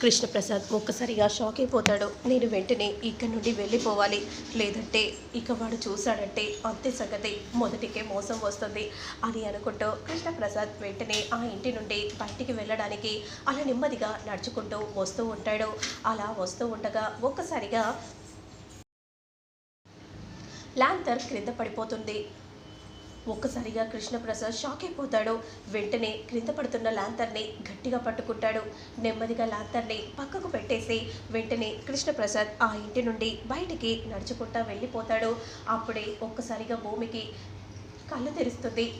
కృష్ణప్రసాద్ ఒక్కసారిగా షాక్ అయిపోతాడు. నేను వెంటనే ఇక్కడి నుండి వెళ్ళిపోవాలి. లేదంటే ఇక వాడు చూశాడంటే అంతే సంగతి మొదటికే మోసం వస్తుంది అని అనుకుంటూ కృష్ణప్రసాద్ వెంటనే ఆ ఇంటి నుండి బయటికి వెళ్ళడానికి అలా నెమ్మదిగా నడుచుకుంటూ వస్తూ ఉంటాడు. అలా వస్తూ ఉండగా ఒక్కసారిగా ల్యాంతర్ క్రింద పడిపోతుంది. ఒక్కసారిగా కృష్ణప్రసాద్ షాక్ అయిపోతాడు. వెంటనే క్రింద పడుతున్న లాంతర్ని గట్టిగా పట్టుకుంటాడు. నెమ్మదిగా లాంతర్ని పక్కకు పెట్టేసి వెంటనే కృష్ణప్రసాద్ ఆ ఇంటి నుండి బయటికి నడుచుకుంటా వెళ్ళిపోతాడు. అప్పుడే ఒక్కసారిగా భూమికి కళ్ళు తెరుస్తుంది.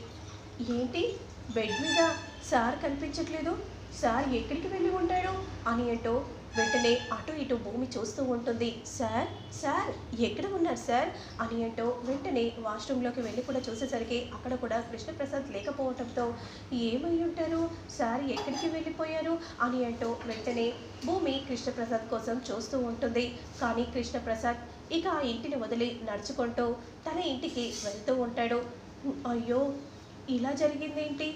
ఏంటి? బెడ్ మీద సార్ కనిపించట్లేదు. సార్ ఎక్కడికి వెళ్ళి ఉంటాడు? అని అంటూ వెంటనే అటు ఇటు భూమి చూస్తూ ఉంటుంది. సార్ సార్ ఎక్కడ ఉన్నారు సార్? అని అంటూ వెంటనే వాష్రూమ్లోకి వెళ్ళి కూడా చూసేసరికి అక్కడ కూడా కృష్ణప్రసాద్ లేకపోవడంతో ఏమై ఉంటారు? సార్ ఎక్కడికి వెళ్ళిపోయారు? అని అంటూ వెంటనే భూమి కృష్ణప్రసాద్ కోసం చూస్తూ ఉంటుంది. కానీ కృష్ణప్రసాద్ ఇక ఆ ఇంటిని వదిలి నడుచుకుంటూ తన ఇంటికి వెళ్తూ ఉంటాడు. అయ్యో ఇలా జరిగిందేంటి?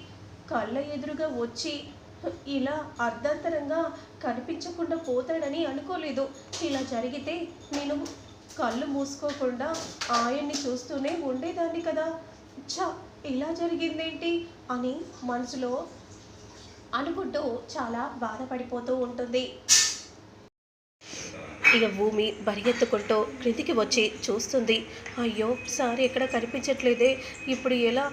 కళ్ళ ఎదురుగా వచ్చి ఇలా అర్ధాంతరంగా కనిపించకుండా పోతాడని అనుకోలేదు. ఇలా జరిగితే నేను కళ్ళు మూసుకోకుండా ఆయన్ని చూస్తూనే ఉండేదాన్ని కదా. చ ఇలా జరిగిందేంటి? అని మనసులో అనుకుంటూ చాలా బాధపడిపోతూ ఉంటుంది. ఇక భూమి పరిగెత్తుకుంటూ క్రిందికి వచ్చి చూస్తుంది. అయ్యో సార్ ఎక్కడ కనిపించట్లేదే. ఇప్పుడు ఎలా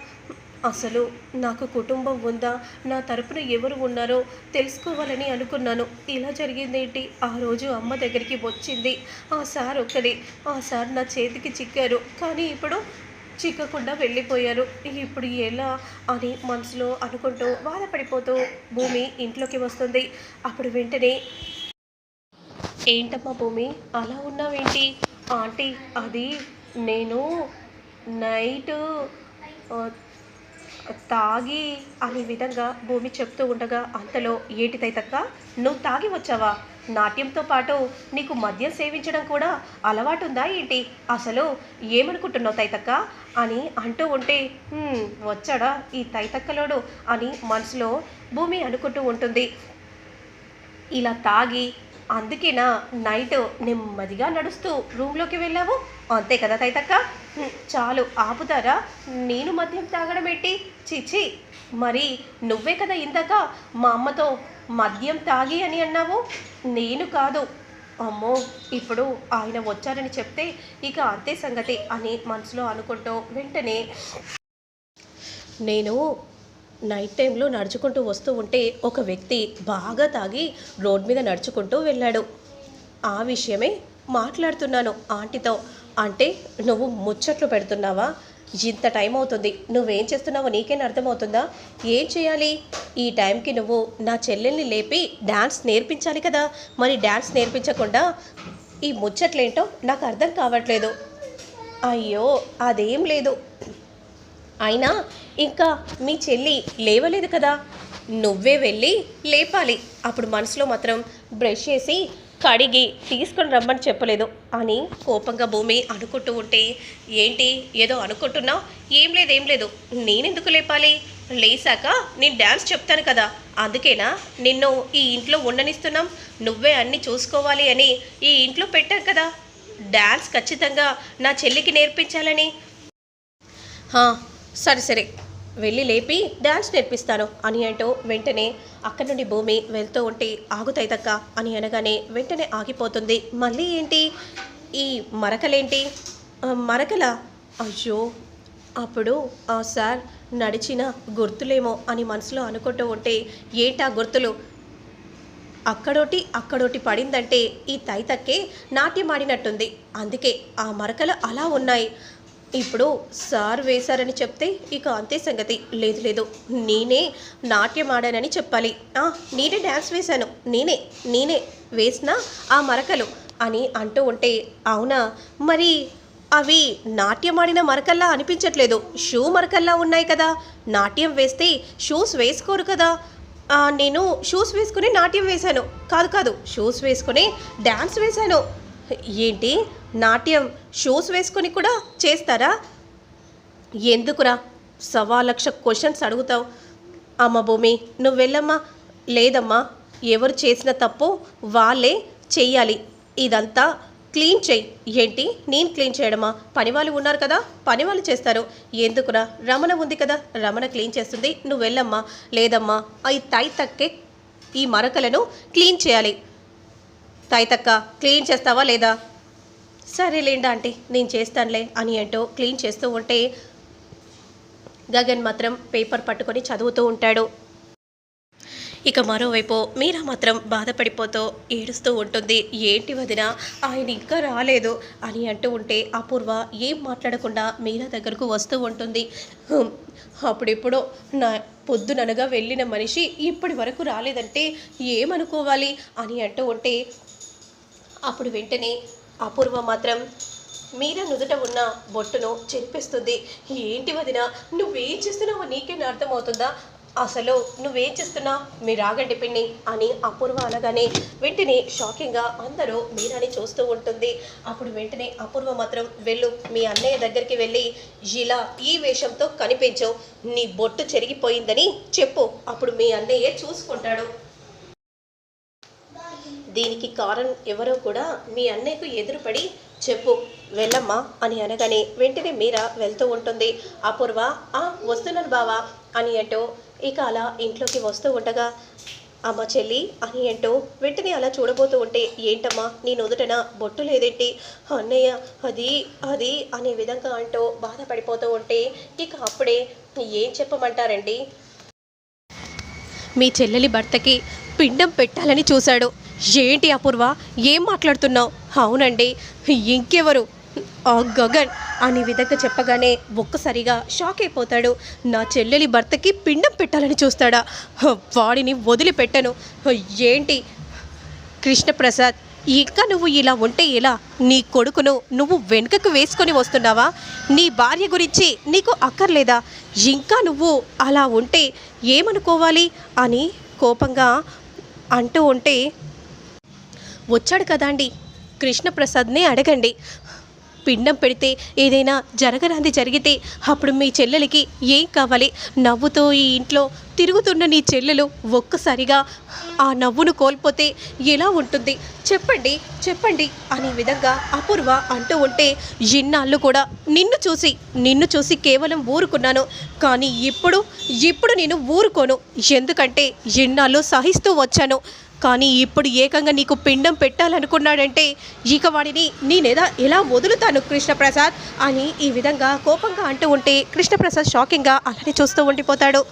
అసలు నాకు కుటుంబం ఉందా? నా తరపున ఎవరు ఉన్నారో తెలుసుకోవాలని అనుకున్నాను. ఇలా జరిగిందేంటి? ఆ రోజు అమ్మ దగ్గరికి వచ్చింది. ఆ సార్ ఒక్కడే. ఆ సార్ నా చేతికి చిక్కారు. కానీ ఇప్పుడు చిక్కకుండా వెళ్ళిపోయారు. ఇప్పుడు ఎలా అని మనసులో అనుకుంటూ బాధపడిపోతూ భూమి ఇంట్లోకి వస్తుంది. అప్పుడు వెంటనే ఏంటమ్మా భూమి? అలా ఉన్నావేంటి? ఆంటీ అది నేను నైట్ తాగి అనే విధంగా భూమి చెప్తూ ఉండగా అంతలో ఏటి తైతక్క నువ్వు తాగి వచ్చావా? నాట్యంతో పాటు నీకు మద్యం సేవించడం కూడా అలవాటు ఉందా ఏంటి? అసలు ఏమనుకుంటున్నావు తైతక్క? అని అంటూ ఉంటే వచ్చాడా ఈ తైతక్కలోడు? అని మనసులో భూమి అనుకుంటూ ఉంటుంది. ఇలా తాగి అందుకేనా నైట్ నెమ్మదిగా నడుస్తూ రూమ్లోకి వెళ్ళావు? అంతే కదా తైతక్క? చాలు ఆపుతారా? నేను మద్యం తాగడం ఏంటి? చిచి మరి నువ్వే కదా ఇందాక మా అమ్మతో మద్యం తాగి అని అన్నావు? నేను కాదు. అమ్మో ఇప్పుడు ఆయన వచ్చారని చెప్తే ఇక అంతే సంగతి అని మనసులో అనుకుంటూ వెంటనే నేను నైట్ టైంలో నడుచుకుంటూ వస్తూ ఉంటే ఒక వ్యక్తి బాగా తాగి రోడ్ మీద నడుచుకుంటూ వెళ్ళాడు. ఆ విషయమే మాట్లాడుతున్నాను ఆంటీతో. అంటే నువ్వు ముచ్చట్లు పెడుతున్నావా? ఇంత టైం అవుతుంది. నువ్వేం చేస్తున్నావో నీకేం అర్థమవుతుందా? ఏం చేయాలి? ఈ టైంకి నువ్వు నా చెల్లెల్ని లేపి డ్యాన్స్ నేర్పించాలి కదా. మరి డ్యాన్స్ నేర్పించకుండా ఈ ముచ్చట్లేంటో నాకు అర్థం కావట్లేదు. అయ్యో అదేం లేదు. అయినా ఇంకా మీ చెల్లి లేవలేదు కదా. నువ్వే వెళ్ళి లేపాలి. అప్పుడు మనసులో మాత్రం బ్రష్ చేసి కడిగి తీసుకొని రమ్మని చెప్పలేదు. అని కోపంగా భూమి అనుకుంటూ ఉంటే ఏంటి? ఏదో అనుకుంటున్నావు? ఏం లేదు ఏం లేదు. నేనెందుకు లేపాలి? లేసాక నేను డ్యాన్స్ చెప్తాను కదా. అందుకేనా? నిన్ను ఈ ఇంట్లో ఉండనిస్తున్నాం. నువ్వే అన్నీ చూసుకోవాలి అని ఈ ఇంట్లో పెట్టాం కదా. డ్యాన్స్ ఖచ్చితంగా నా చెల్లికి నేర్పించాలని. సరే సరే. వెళ్ళి లేపి డ్యాన్స్ నేర్పిస్తాను అని అంటూ వెంటనే అక్కడి నుండి భూమి వెళ్తూ ఉంటే ఆగుతాయిదక్క అని అనగానే వెంటనే ఆగిపోతుంది. మళ్ళీ ఏంటి? ఈ మరకలేంటి? మరకల మరకలా? అయ్యో! అప్పుడు ఆ సార్ నడిచిన గుర్తులేమో అని మనసులో అనుకుంటూ ఉంటే ఏంటా గుర్తులు? అక్కడోటి అక్కడోటి పడిందంటే ఈ తైతక్కే నాట్యం ఆడినట్టుంది. అందుకే ఆ మరకలు అలా ఉన్నాయి. ఇప్పుడు సార్ వేశారని చెప్తే ఇక అంతే సంగతి. లేదు లేదు. నేనే నాట్యం ఆడానని చెప్పాలి. నేనే డ్యాన్స్ వేశాను. నేనే నేనే వేసిన ఆ మరకలు అని అంటూ ఉంటే అవునా? మరి అవి నాట్యం ఆడిన మరకల్లా అనిపించట్లేదు. షూ మరకల్లా ఉన్నాయి కదా. నాట్యం వేస్తే షూస్ వేసుకోరు కదా. నేను షూస్ వేసుకుని నాట్యం వేశాను. కాదు కాదు. షూస్ వేసుకుని డ్యాన్స్ వేశాను. ఏంటి? నాట్యం షూస్ వేసుకొని కూడా చేస్తారా? ఎందుకురా? సవా లక్ష క్వశ్చన్స్ అడుగుతావు. అమ్మ భూమి నువ్వు వెళ్ళమ్మా. లేదమ్మా ఎవరు చేసిన తప్పు వాళ్ళే చెయ్యాలి. ఇదంతా క్లీన్ చెయ్యి ఏంటి? నేను క్లీన్ చేయడమా? పని వాళ్ళు ఉన్నారు కదా పని వాళ్ళు చేస్తారు. ఎందుకురా? రమణ ఉంది కదా రమణ క్లీన్ చేస్తుంది. నువ్వు వెళ్ళమ్మా. లేదమ్మా ఈ తైతక్కే ఈ మరకలను క్లీన్ చేయాలి. తాయితక్క క్లీన్ చేస్తావా లేదా? సరేలేండి ఆంటీ నేను చేస్తానులే అని అంటూ క్లీన్ చేస్తూ ఉంటే గగన్ మాత్రం పేపర్ పట్టుకొని చదువుతూ ఉంటాడు. ఇక మరోవైపు మీరా మాత్రం బాధపడిపోతూ ఏడుస్తూ ఉంటుంది. ఏంటి వదిన ఆయన ఇంకా రాలేదు అని అంటూ ఉంటే అపూర్వ ఏం మాట్లాడకుండా మీరా దగ్గరకు వస్తూ ఉంటుంది. "హుం, అప్పుడెప్పుడో నా పొద్దుననగా వెళ్ళిన మనిషి ఇప్పటి వరకు రాలేదంటే ఏమనుకోవాలి అని అంటూ ఉంటే అప్పుడు వెంటనే అపూర్వ మాత్రం మీరా నుదుట ఉన్న బొట్టును చెరిపిస్తుంది. ఏంటి వదిన నువ్వేం చేస్తున్నావో నీకేం అర్థమవుతుందా? అసలు నువ్వేం చేస్తున్నా మీరు ఆగండి పిన్ని అని అపూర్వ అనగానే వెంటనే షాకింగ్గా అందరూ మీరాని చూస్తూ ఉంటుంది. అప్పుడు వెంటనే అపూర్వ మాత్రం వెళ్ళు మీ అన్నయ్య దగ్గరికి వెళ్ళి ఇలా ఈ వేషంతో కనిపించవు నీ బొట్టు చెరిగిపోయిందని చెప్పు. అప్పుడు మీ అన్నయ్య చూసుకుంటాడు. దీనికి కారణం ఎవరో కూడా మీ అన్నయ్యకు ఎదురుపడి చెప్పు వెళ్ళమ్మా అని అనగానే వెంటనే మీరా వెళ్తూ ఉంటుంది. అపూర్వ ఆ వస్తున్నాను బావా అని అంటూ ఇక అలా ఇంట్లోకి వస్తూ ఉండగా అమ్మ చెల్లి అని అంటూ వెంటనే అలా చూడబోతూ ఉంటే ఏంటమ్మా నీ నుదుటన బొట్టు లేదేంటి? అన్నయ్య అది అది అనే విధంగా అంటూ బాధపడిపోతూ ఉంటే ఇక అప్పుడే ఏం చెప్పమంటారండి? మీ చెల్లెలి భర్తకి పిండం పెట్టాలని చూశాడు. ఏంటి అపూర్వ? ఏం మాట్లాడుతున్నావు? అవునండి. ఇంకెవరు? ఆ గగన్ అనే విధంగా చెప్పగానే ఒక్కసారిగా షాక్ అయిపోతాడు. నా చెల్లెలి భర్తకి పిండం పెట్టాలని చూస్తాడా? వాడిని వదిలిపెట్టను. ఏంటి? కృష్ణప్రసాద్ ఇంకా నువ్వు ఇలా ఉంటే ఎలా? నీ కొడుకును నువ్వు వెనుకకు వేసుకొని వస్తున్నావా? నీ భార్య గురించి నీకు అక్కర్లేదా? ఇంకా నువ్వు అలా ఉంటే ఏమనుకోవాలి? అని కోపంగా అంటూ ఉంటే వచ్చాడు కదా అండి. కృష్ణప్రసాద్నే అడగండి. పిండం పెడితే ఏదైనా జరగరాంది జరిగితే అప్పుడు మీ చెల్లెలకి ఏం కావాలి? నవ్వుతూ ఈ ఇంట్లో తిరుగుతున్న నీ చెల్లెలు ఒక్కసారిగా ఆ నవ్వును కోల్పోతే ఎలా ఉంటుంది? చెప్పండి చెప్పండి అనే విధంగా అపూర్వ అంటూ ఉంటే ఇన్నాళ్ళు కూడా నిన్ను చూసి నిన్ను చూసి కేవలం ఊరుకున్నాను. కానీ ఇప్పుడు ఇప్పుడు నేను ఊరుకోను. ఎందుకంటే ఇన్నాళ్ళు సహిస్తూ వచ్చాను. కానీ ఇప్పుడు ఏకంగా నీకు పిండం పెట్టాలనుకున్నాడంటే ఇక వాడిని నేనేదా ఎలా వదులుతాను కృష్ణప్రసాద్? అని ఈ విధంగా కోపంగా అంటూ ఉంటే కృష్ణప్రసాద్ షాకింగ్గా అలానే చూస్తూ ఉండిపోతాడు.